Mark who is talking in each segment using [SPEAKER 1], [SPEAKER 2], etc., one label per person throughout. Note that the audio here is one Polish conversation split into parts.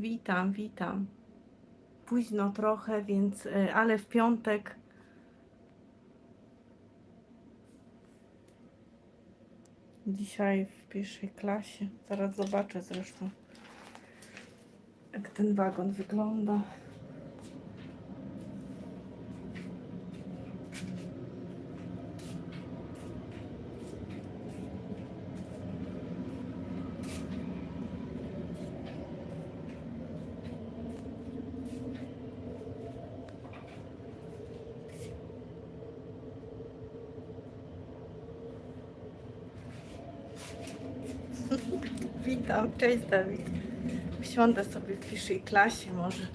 [SPEAKER 1] Witam, witam. Późno trochę, więc, y, ale w piątek. Dzisiaj w pierwszej klasie. Zaraz zobaczę zresztą, jak ten wagon wygląda. Witam, cześć Dawid. Usiądę sobie w pierwszej klasie może.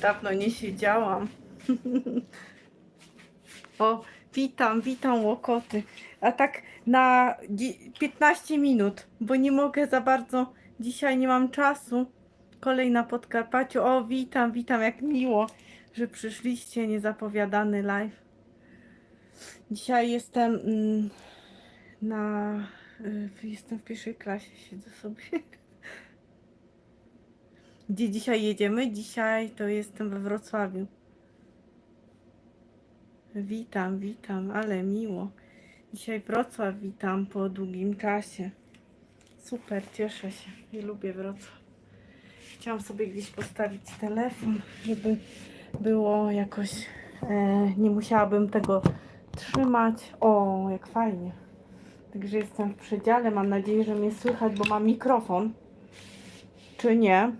[SPEAKER 1] Dawno nie siedziałam. o, witam, witam łokoty. A tak na dzie- 15 minut, bo nie mogę za bardzo. Dzisiaj nie mam czasu. Kolej na Podkarpaciu. O, witam, witam, jak miło, że przyszliście. Niezapowiadany live. Dzisiaj jestem mm, na. Jestem w pierwszej klasie, siedzę sobie. Gdzie dzisiaj jedziemy? Dzisiaj to jestem we Wrocławiu. Witam, witam, ale miło. Dzisiaj Wrocław witam po długim czasie. Super, cieszę się i lubię Wrocław. Chciałam sobie gdzieś postawić telefon, żeby było jakoś. E, nie musiałabym tego trzymać. O, jak fajnie. Także jestem w przedziale. Mam nadzieję, że mnie słychać, bo mam mikrofon. Czy nie?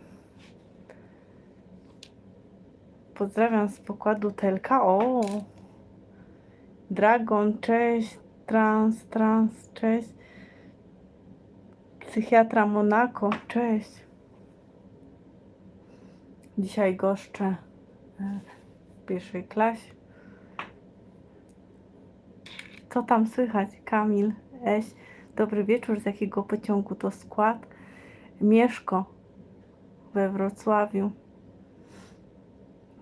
[SPEAKER 1] Pozdrawiam z pokładu Telka. O! Dragon, cześć. Trans, trans, cześć. Psychiatra Monako, cześć. Dzisiaj goszczę e, w pierwszej klasie. Co tam słychać? Kamil, Eś. Dobry wieczór. Z jakiego pociągu to skład? Mieszko we Wrocławiu.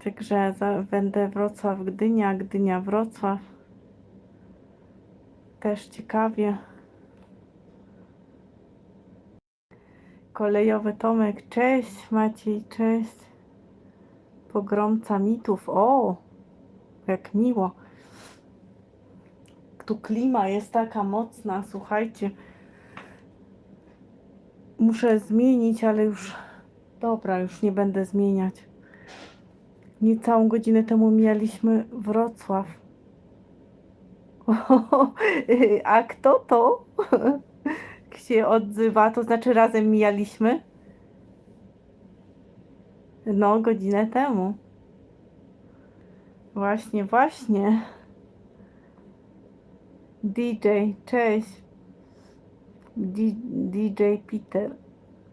[SPEAKER 1] Także będę Wrocław, Gdynia, Gdynia, Wrocław. Też ciekawie. Kolejowy Tomek, cześć Maciej, cześć. Pogromca mitów, o, jak miło. Tu klima jest taka mocna, słuchajcie. Muszę zmienić, ale już, dobra, już nie będę zmieniać. Niecałą godzinę temu mijaliśmy Wrocław. A kto to się odzywa? To znaczy razem mijaliśmy? No, godzinę temu. Właśnie, właśnie. DJ, cześć. D, DJ Peter.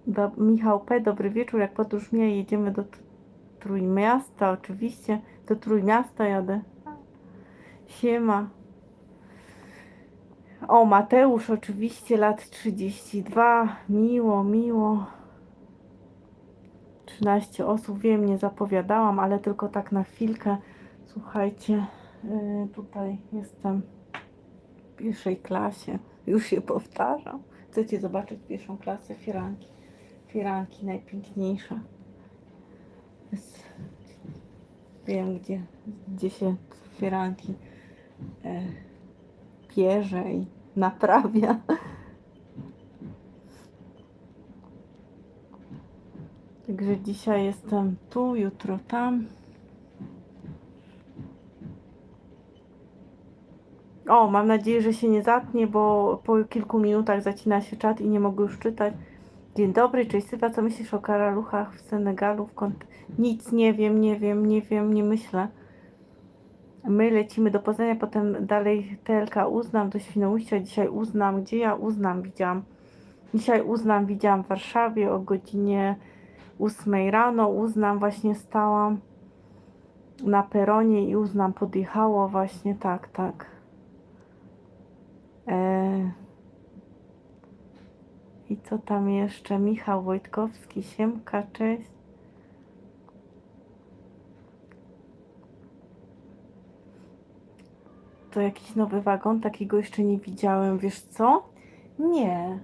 [SPEAKER 1] Do, Michał P. Dobry wieczór. Jak podróż mija, jedziemy do Tr- Trójmiasta. Oczywiście. Do Trójmiasta jadę. Siema. O, Mateusz, oczywiście, lat 32. Miło, miło. 13 osób, wiem, nie zapowiadałam, ale tylko tak na chwilkę. Słuchajcie, yy, tutaj jestem pierwszej klasie. Już się powtarzam. Chcecie zobaczyć pierwszą klasę? Firanki. Firanki najpiękniejsze. Jest, wiem, gdzie, gdzie się firanki e, pierze i naprawia. Także dzisiaj jestem tu, jutro tam. O, mam nadzieję, że się nie zatnie, bo po kilku minutach zacina się czat i nie mogę już czytać. Dzień dobry, cześć Sywa, co myślisz o karaluchach w Senegalu? W kont... Nic nie wiem, nie wiem, nie wiem, nie myślę. My lecimy do Poznania, potem dalej TLK Uznam do Świnoujścia. Dzisiaj Uznam, gdzie ja Uznam widziałam? Dzisiaj Uznam widziałam w Warszawie o godzinie 8 rano. Uznam właśnie stałam na peronie i Uznam podjechało właśnie, tak, tak. E... I co tam jeszcze? Michał Wojtkowski, Siemka, cześć. To jakiś nowy wagon, takiego jeszcze nie widziałem, wiesz co? Nie.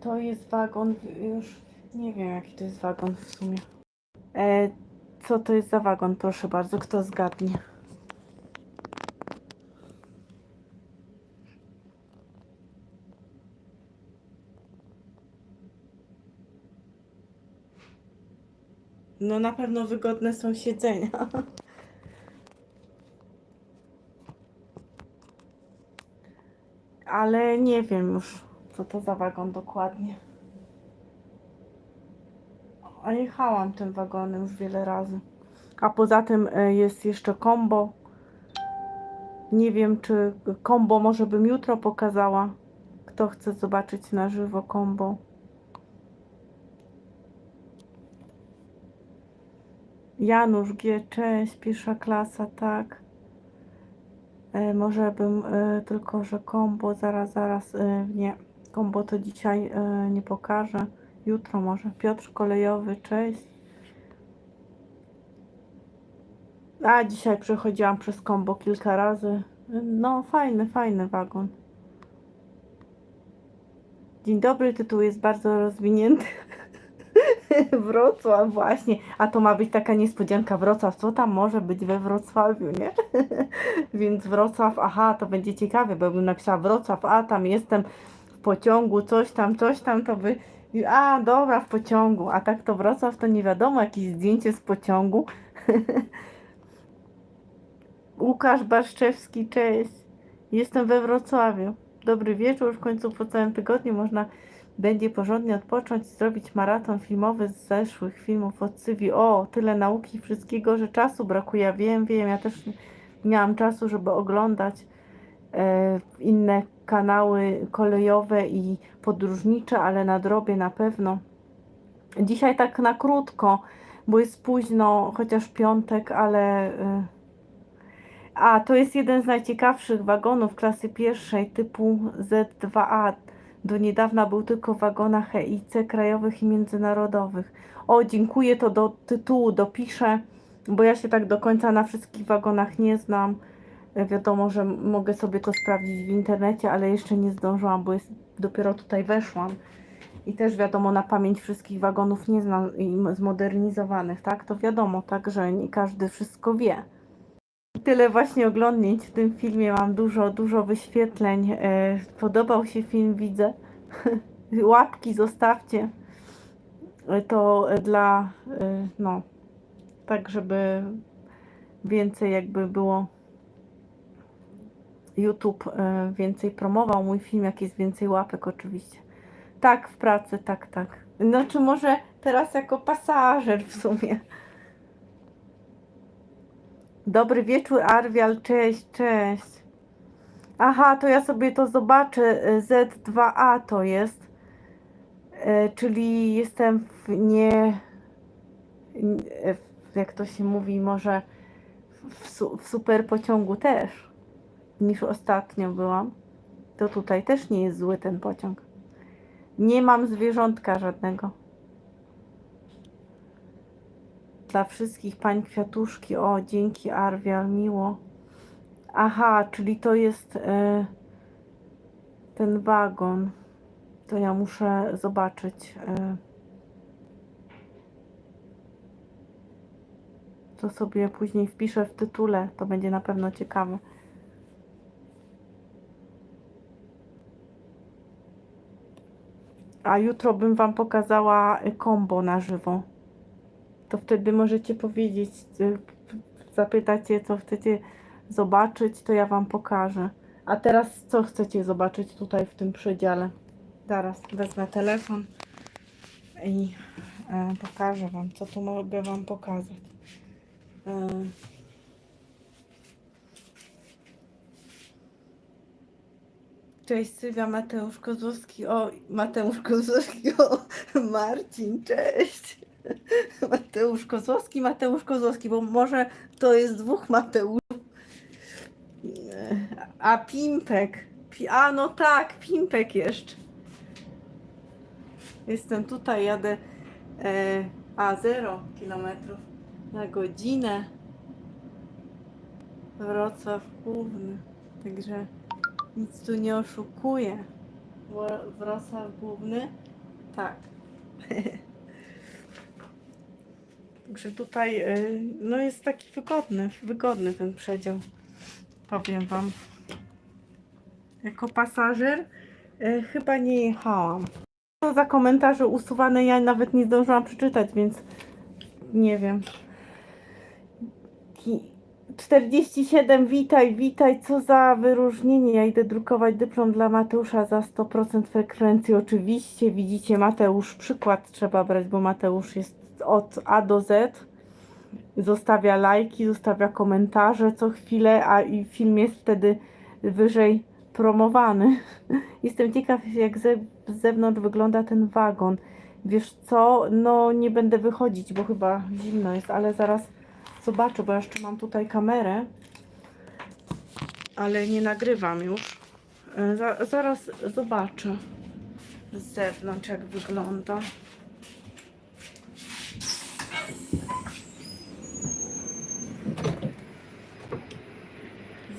[SPEAKER 1] To jest wagon już Nie wiem, jaki to jest wagon w sumie. E, co to jest za wagon? Proszę bardzo, kto zgadnie? No na pewno wygodne są siedzenia. Ale nie wiem już, co to za wagon dokładnie. A jechałam tym wagonem już wiele razy. A poza tym e, jest jeszcze kombo. Nie wiem, czy kombo może bym jutro pokazała. Kto chce zobaczyć na żywo kombo. Janusz G, cześć, pierwsza klasa, tak. E, może bym e, tylko, że kombo, zaraz, zaraz, e, nie. Kombo to dzisiaj e, nie pokażę. Jutro może. Piotr Kolejowy, cześć. A dzisiaj przechodziłam przez kombo kilka razy. No, fajny, fajny wagon. Dzień dobry, tytuł jest bardzo rozwinięty. Wrocław, właśnie. A to ma być taka niespodzianka Wrocław. Co tam może być we Wrocławiu, nie? Więc Wrocław, aha, to będzie ciekawe, bo bym napisała Wrocław, a tam jestem w pociągu, coś tam, coś tam, to by. A, dobra, w pociągu. A tak to Wrocław, to nie wiadomo, jakieś zdjęcie z pociągu. Łukasz Barszczewski, cześć. Jestem we Wrocławiu. Dobry wieczór. W końcu po całym tygodniu można będzie porządnie odpocząć, zrobić maraton filmowy z zeszłych filmów od Cywi. O, tyle nauki, wszystkiego, że czasu brakuje. Ja wiem, wiem, ja też miałam czasu, żeby oglądać e, inne kanały kolejowe i podróżnicze, ale nadrobię na pewno. Dzisiaj tak na krótko, bo jest późno, chociaż piątek, ale. E, a, to jest jeden z najciekawszych wagonów klasy pierwszej typu Z2A. Do niedawna był tylko w wagonach HIC krajowych i międzynarodowych. O, dziękuję, to do tytułu dopiszę, bo ja się tak do końca na wszystkich wagonach nie znam. Wiadomo, że mogę sobie to sprawdzić w internecie, ale jeszcze nie zdążyłam, bo jest, dopiero tutaj weszłam. I też wiadomo, na pamięć wszystkich wagonów nie znam i zmodernizowanych, tak? To wiadomo, tak, że nie każdy wszystko wie. Tyle właśnie oglądnięć w tym filmie. Mam dużo, dużo wyświetleń. E, Podobał się film, widzę. Łapki zostawcie. E, To dla, e, no, tak, żeby więcej jakby było. YouTube więcej promował mój film, jak jest więcej łapek, oczywiście. Tak, w pracy, tak, tak. Znaczy, może teraz jako pasażer w sumie. Dobry wieczór, Arwial, cześć, cześć. Aha, to ja sobie to zobaczę. y, Z2A to jest. E, Czyli jestem w nie. nie- w- Jak to się mówi, może w, su, w super pociągu też niż ostatnio byłam. To tutaj też nie jest zły ten pociąg. Nie mam zwierzątka żadnego. Dla wszystkich pań kwiatuszki. O, dzięki Arwial, miło. Aha, czyli to jest e, ten wagon. To ja muszę zobaczyć. E, to sobie później wpiszę w tytule. To będzie na pewno ciekawe. A jutro bym Wam pokazała e, kombo na żywo. To wtedy możecie powiedzieć, y, zapytacie, co chcecie zobaczyć, to ja Wam pokażę. A teraz co chcecie zobaczyć tutaj w tym przedziale? Zaraz wezmę telefon i e, pokażę Wam, co tu mogę Wam pokazać. E, Cześć Sylwia, Mateusz Kozłowski. O, Mateusz Kozłowski, o, Marcin, cześć. Mateusz Kozłowski, Mateusz Kozłowski, bo może to jest dwóch Mateuszów. A Pimpek. Pi- A no tak, Pimpek jeszcze. Jestem tutaj, jadę e, a 0 kilometrów na godzinę. Wrocław Główny. Także nic tu nie oszukuję. Wrocław Główny? Tak. Także tutaj y, no jest taki wygodny, wygodny ten przedział. Powiem Wam. Jako pasażer y, chyba nie jechałam. Co za komentarze usuwane ja nawet nie zdążyłam przeczytać, więc nie wiem. Ki- 47, witaj, witaj, co za wyróżnienie. Ja idę drukować dyplom dla Mateusza za 100% frekwencji. Oczywiście, widzicie, Mateusz, przykład trzeba brać, bo Mateusz jest od A do Z. Zostawia lajki, zostawia komentarze co chwilę, a i film jest wtedy wyżej promowany. Jestem ciekaw, jak ze, z zewnątrz wygląda ten wagon. Wiesz co? No, nie będę wychodzić, bo chyba zimno jest, ale zaraz zobaczę, bo jeszcze mam tutaj kamerę, ale nie nagrywam już. E, Za, zaraz zobaczę z zewnątrz, jak wygląda.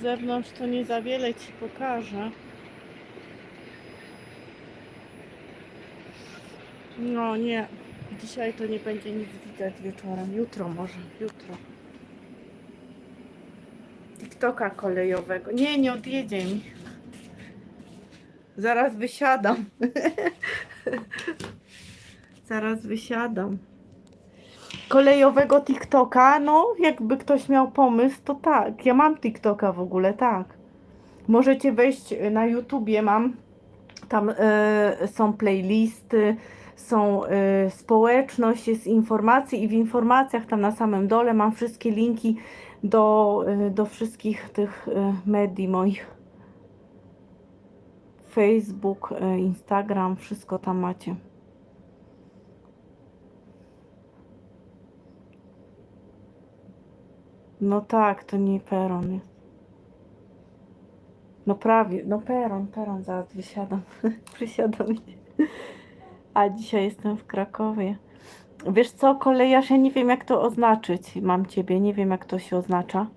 [SPEAKER 1] Zewnątrz to nie za wiele ci pokażę. No nie, dzisiaj to nie będzie nic widać wieczorem. Jutro może, jutro. TikToka kolejowego. Nie, nie odjedzie mi. Zaraz wysiadam. Zaraz wysiadam. Kolejowego TikToka, no jakby ktoś miał pomysł, to tak. Ja mam TikToka w ogóle, tak. Możecie wejść na YouTubie, mam. Tam e, są playlisty, są y, społeczność, jest informacji i w informacjach tam na samym dole mam wszystkie linki do, y, do wszystkich tych y, medii moich. Facebook, y, Instagram, wszystko tam macie. No tak, to nie peron. No prawie, no peron, peron, zaraz wysiadam. Przysiadam. A dzisiaj jestem w Krakowie. Wiesz co, kolejarz, ja nie wiem jak to oznaczyć. Mam ciebie, nie wiem jak to się oznacza.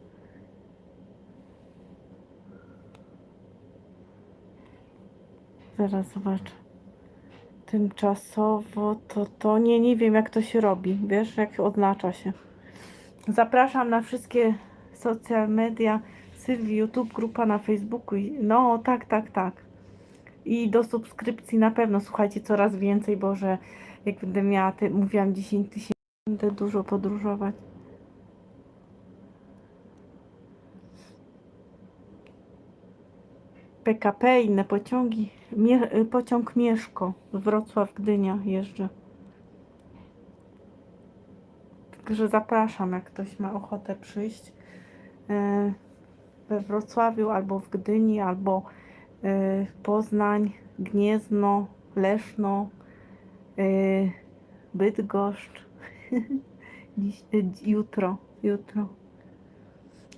[SPEAKER 1] Zaraz zobaczę. Tymczasowo to to nie, nie wiem jak to się robi. Wiesz, jak oznacza się. Zapraszam na wszystkie social media, Sylwii, YouTube, grupa na Facebooku. No, tak, tak, tak. I do subskrypcji na pewno, słuchajcie, coraz więcej, bo że jak będę miała, te, mówiłam 10 tysięcy, będę dużo podróżować. PKP, inne pociągi. Pociąg Mieszko, Wrocław-Gdynia jeżdżę. Także zapraszam, jak ktoś ma ochotę przyjść e, we Wrocławiu, albo w Gdyni, albo e, Poznań, Gniezno, Leszno, e, Bydgoszcz. Dziś, dzi- jutro, jutro.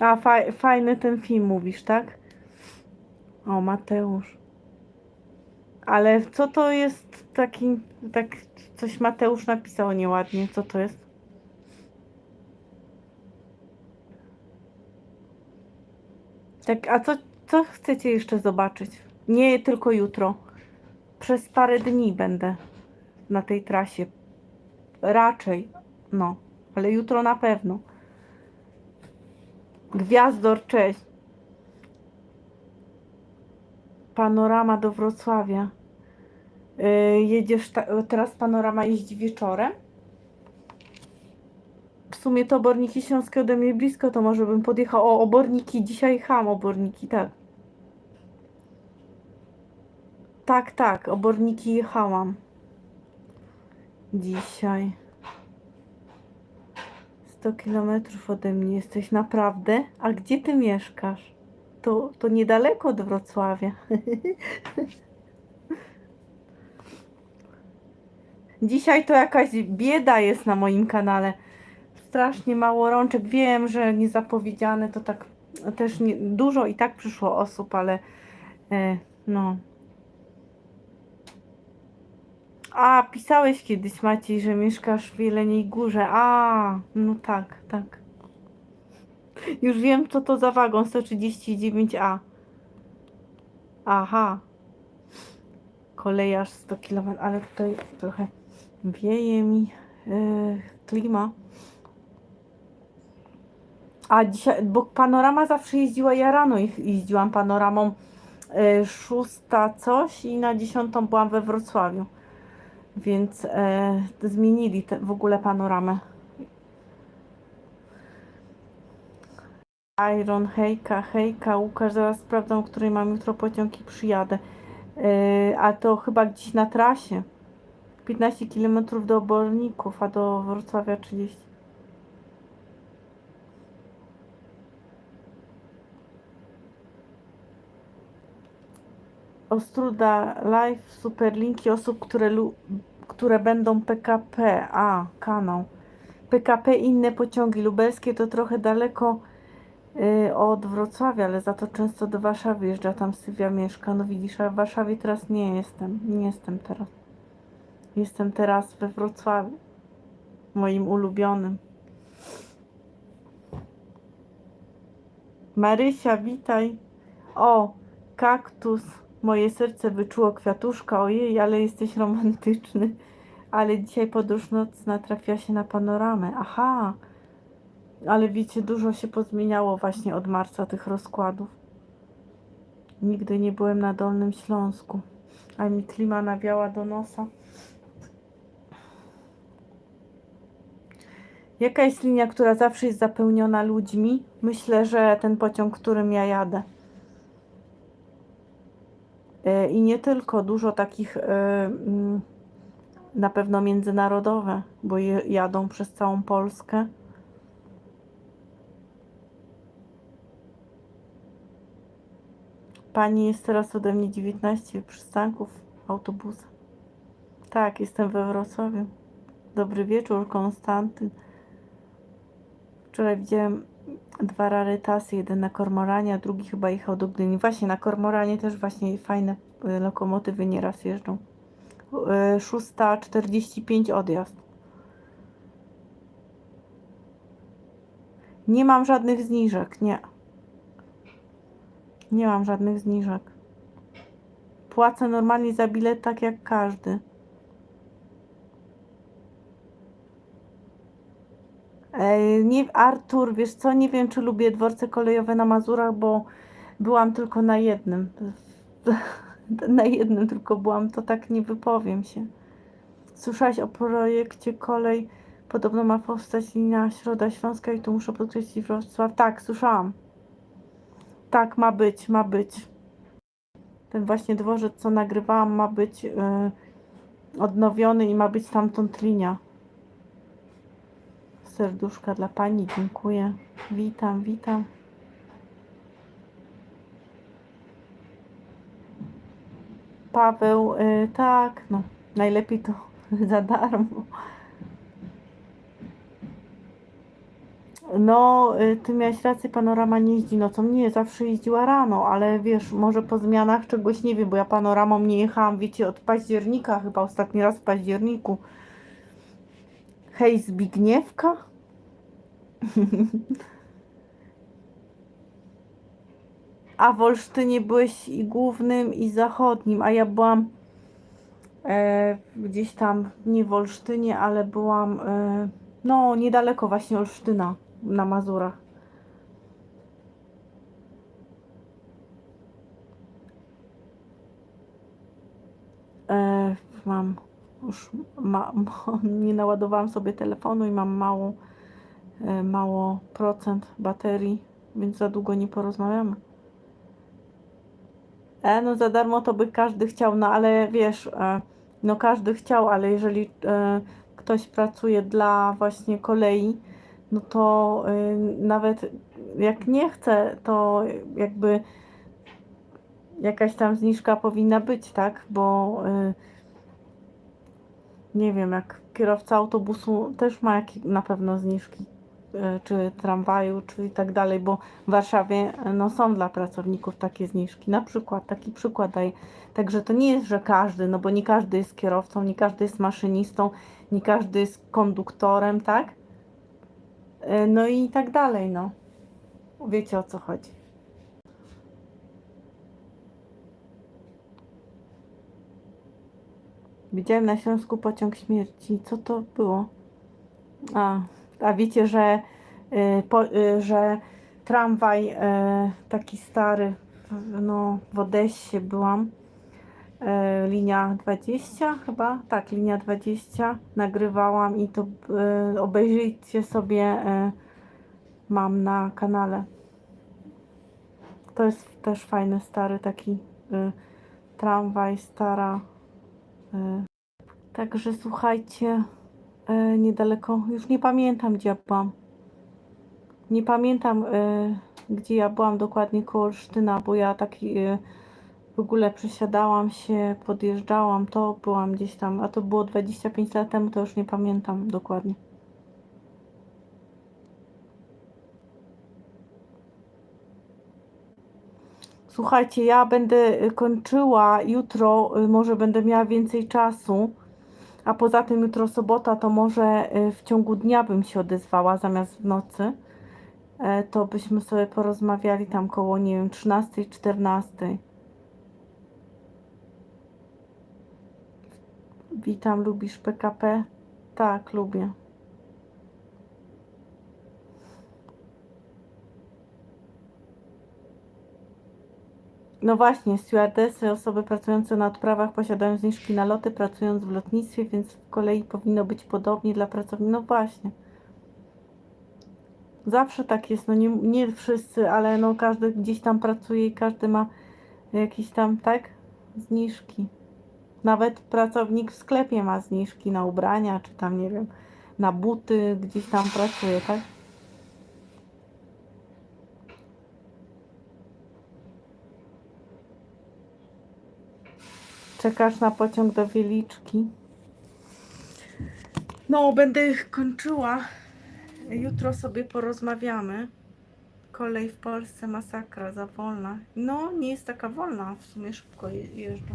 [SPEAKER 1] A, faj, fajny ten film mówisz, tak? O, Mateusz. Ale co to jest taki, tak coś Mateusz napisał nieładnie, co to jest? Tak, a co, co chcecie jeszcze zobaczyć? Nie tylko jutro. Przez parę dni będę na tej trasie. Raczej, no, ale jutro na pewno. Gwiazdor, cześć. Panorama do Wrocławia. Yy, jedziesz, teraz panorama jeździ wieczorem? Sumie to oborniki śląskie ode mnie blisko, to może bym podjechał. O, oborniki, dzisiaj jechałam oborniki, tak. Tak, tak, oborniki jechałam. Dzisiaj. 100 kilometrów ode mnie jesteś, naprawdę? A gdzie ty mieszkasz? To, to niedaleko od Wrocławia. Dzisiaj to jakaś bieda jest na moim kanale. Strasznie mało rączek. Wiem, że niezapowiedziane to tak też nie, dużo i tak przyszło osób, ale e, no. A, pisałeś kiedyś Maciej, że mieszkasz w Jeleniej Górze. A, no tak, tak. Już wiem, co to za wagon 139A. Aha. Kolejarz 100 km, ale tutaj trochę wieje mi yy, klima. A dzisiaj, bo panorama zawsze jeździła, ja rano jeździłam panoramą e, szósta coś i na dziesiątą byłam we Wrocławiu. Więc e, zmienili te, w ogóle panoramę. Iron, hejka, hejka, Łukasz, zaraz sprawdzam, której mam jutro pociąg i przyjadę. E, a to chyba gdzieś na trasie. 15 km do Oborników, a do Wrocławia 30. Ostruda Live, super linki osób, które, które będą PKP. A, kanał. PKP inne pociągi lubelskie to trochę daleko y, od Wrocławia, ale za to często do Warszawy jeżdża, tam Sylwia mieszka. No widzisz, a w Warszawie teraz nie jestem. Nie jestem teraz. Jestem teraz we Wrocławiu. Moim ulubionym. Marysia, witaj. O, kaktus. Moje serce wyczuło kwiatuszka. Ojej, ale jesteś romantyczny. Ale dzisiaj podróż nocna trafia się na panoramę. Aha. Ale wiecie, dużo się pozmieniało właśnie od marca tych rozkładów. Nigdy nie byłem na Dolnym Śląsku. A mi klima nawiała do nosa. Jaka jest linia, która zawsze jest zapełniona ludźmi? Myślę, że ten pociąg, którym ja jadę. E, I nie tylko, dużo takich e, mm, na pewno międzynarodowe, bo jadą przez całą Polskę. Pani jest teraz ode mnie 19 przystanków autobusa. Tak, jestem we Wrocławiu. Dobry wieczór, Konstantyn. Wczoraj widziałem dwa rarytasy, jeden na Kormoranie, a drugi chyba jechał do Gdyni. Właśnie na Kormoranie też właśnie fajne y, lokomotywy nieraz jeżdżą. Y, 6.45 odjazd. Nie mam żadnych zniżek, nie. Nie mam żadnych zniżek. Płacę normalnie za bilet tak jak każdy. Nie, Artur, wiesz co, nie wiem, czy lubię dworce kolejowe na Mazurach, bo byłam tylko na jednym. Na jednym tylko byłam, to tak nie wypowiem się. Słyszałaś o projekcie kolej? Podobno ma powstać linia Środa Śląska i tu muszę podkreślić Wrocław. Tak, słyszałam. Tak, ma być, ma być. Ten właśnie dworzec, co nagrywałam, ma być y, odnowiony i ma być stamtąd linia. Serduszka dla pani, dziękuję. Witam, witam. Paweł, y, tak, no, najlepiej to za darmo. No, y, ty miałeś rację, panorama nie jeździ nocą. Nie, zawsze jeździła rano, ale wiesz, może po zmianach czegoś nie wiem, bo ja panoramą nie jechałam, wiecie, od października, chyba ostatni raz w październiku. Hej, Zbigniewka? A w Olsztynie byłeś i głównym, i zachodnim, a ja byłam e, gdzieś tam, nie w Olsztynie, ale byłam, e, no, niedaleko właśnie Olsztyna, na Mazurach. E, mam już ma, nie naładowałam sobie telefonu i mam mało, e, mało procent baterii, więc za długo nie porozmawiamy. E, no za darmo to by każdy chciał, no ale wiesz, e, no każdy chciał, ale jeżeli e, ktoś pracuje dla właśnie kolei, no to nawet jak nie chce, to jakby jakaś tam zniżka powinna być, tak? Bo e, nie wiem, jak kierowca autobusu też ma jak, na pewno zniżki, e, czy tramwaju, czy i tak dalej, bo w Warszawie e, no, są dla pracowników takie zniżki. Na przykład, taki przykład daję. Także to nie jest, że każdy, no bo nie każdy jest kierowcą, nie każdy jest maszynistą, nie każdy jest konduktorem, tak? E, No i tak dalej, no. Wiecie o co chodzi. Widziałem na Śląsku pociąg śmierci. Co to było? A, a wiecie, że y, po, y, że tramwaj y, taki stary, no w Odessie byłam, y, linia 20 chyba, tak, linia 20, nagrywałam i to y, obejrzyjcie sobie, y, mam na kanale. To jest też fajny, stary taki y, tramwaj, stara. Y. Także słuchajcie, y, niedaleko, już nie pamiętam gdzie ja byłam. Nie pamiętam y, gdzie ja byłam dokładnie koło Olsztyna, bo ja taki w ogóle przesiadałam się, podjeżdżałam, to byłam gdzieś tam, a to było 25 lat temu, to już nie pamiętam dokładnie. Słuchajcie, ja będę y, kończyła jutro, y, może będę miała więcej czasu, a poza tym jutro sobota, to może y, w ciągu dnia bym się odezwała zamiast w nocy. E, To byśmy sobie porozmawiali tam koło, nie wiem, 13, 14. Witam, lubisz PKP? Tak, lubię. No właśnie, stewardessy, osoby pracujące na odprawach posiadają zniżki na loty, pracując w lotnictwie, więc w kolei powinno być podobnie dla pracowników. No właśnie. Zawsze tak jest, no nie, nie wszyscy, ale no każdy gdzieś tam pracuje i każdy ma jakieś tam, tak, zniżki. Nawet pracownik w sklepie ma zniżki na ubrania, czy tam, nie wiem, na buty, gdzieś tam pracuje, tak? Czekasz na pociąg do Wieliczki? No, będę kończyła. Jutro sobie porozmawiamy. Kolej w Polsce masakra, za wolna. No, nie jest taka wolna, w sumie szybko je- jeżdżą.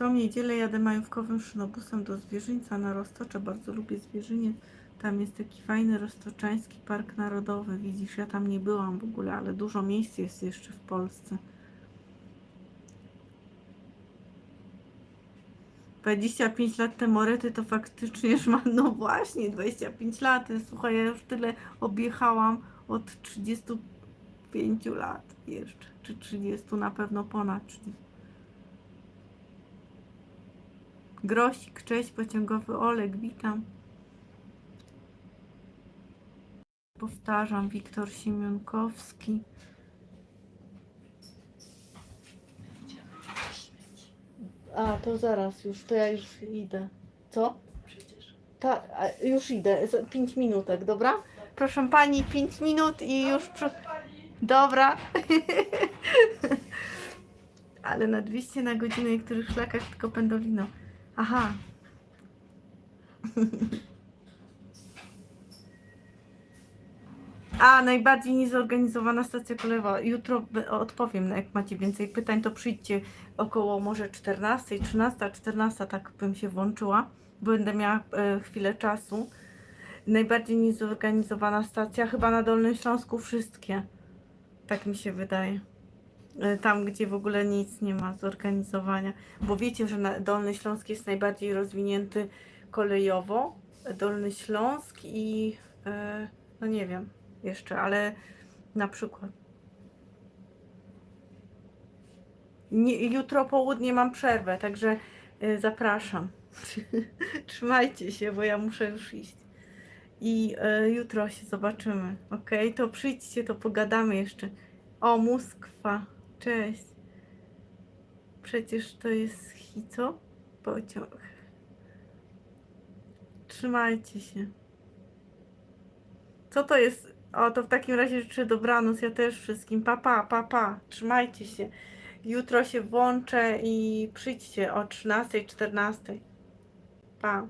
[SPEAKER 1] Tą niedzielę jadę majówkowym szynobusem do Zwierzyńca na Roztocze. Bardzo lubię Zwierzyniec. Tam jest taki fajny roztoczański park narodowy. Widzisz, ja tam nie byłam w ogóle, ale dużo miejsc jest jeszcze w Polsce. 25 lat te morety to faktycznie mam, no właśnie, 25 lat. Słuchaj, ja już tyle objechałam od 35 lat jeszcze, czy 30 na pewno ponad 30. Grosik, cześć, pociągowy Olek, witam. Powtarzam, Wiktor Siemionkowski. A, to zaraz już, to ja już idę. Co?
[SPEAKER 2] Przecież.
[SPEAKER 1] Tak, już idę, 5 minutek, dobra? Proszę pani, 5 minut i już. Przy... Dobra. Ale na 200 na godzinę niektórych szlakach tylko pendolino. Aha. A, najbardziej niezorganizowana stacja kolejowa. Jutro odpowiem, no jak macie więcej pytań, to przyjdźcie około może 14, 13, 14, tak bym się włączyła. Będę miała e, chwilę czasu. Najbardziej niezorganizowana stacja, chyba na Dolnym Śląsku wszystkie. Tak mi się wydaje. E, Tam, gdzie w ogóle nic nie ma zorganizowania. Bo wiecie, że Dolny Śląsk jest najbardziej rozwinięty kolejowo. Dolny Śląsk i e, no nie wiem jeszcze, ale na przykład. Nie, jutro południe mam przerwę, także y, zapraszam. Trzymajcie się, bo ja muszę już iść. I y, jutro się zobaczymy. Ok, to przyjdźcie, to pogadamy jeszcze. O, Moskwa. Cześć. Przecież to jest Hico? Pociąg. Trzymajcie się. Co to jest? O, to w takim razie życzę dobranoc. Ja też wszystkim. Pa, pa, pa, pa. Trzymajcie się. Jutro się włączę i przyjdźcie o 13, 14. Pa.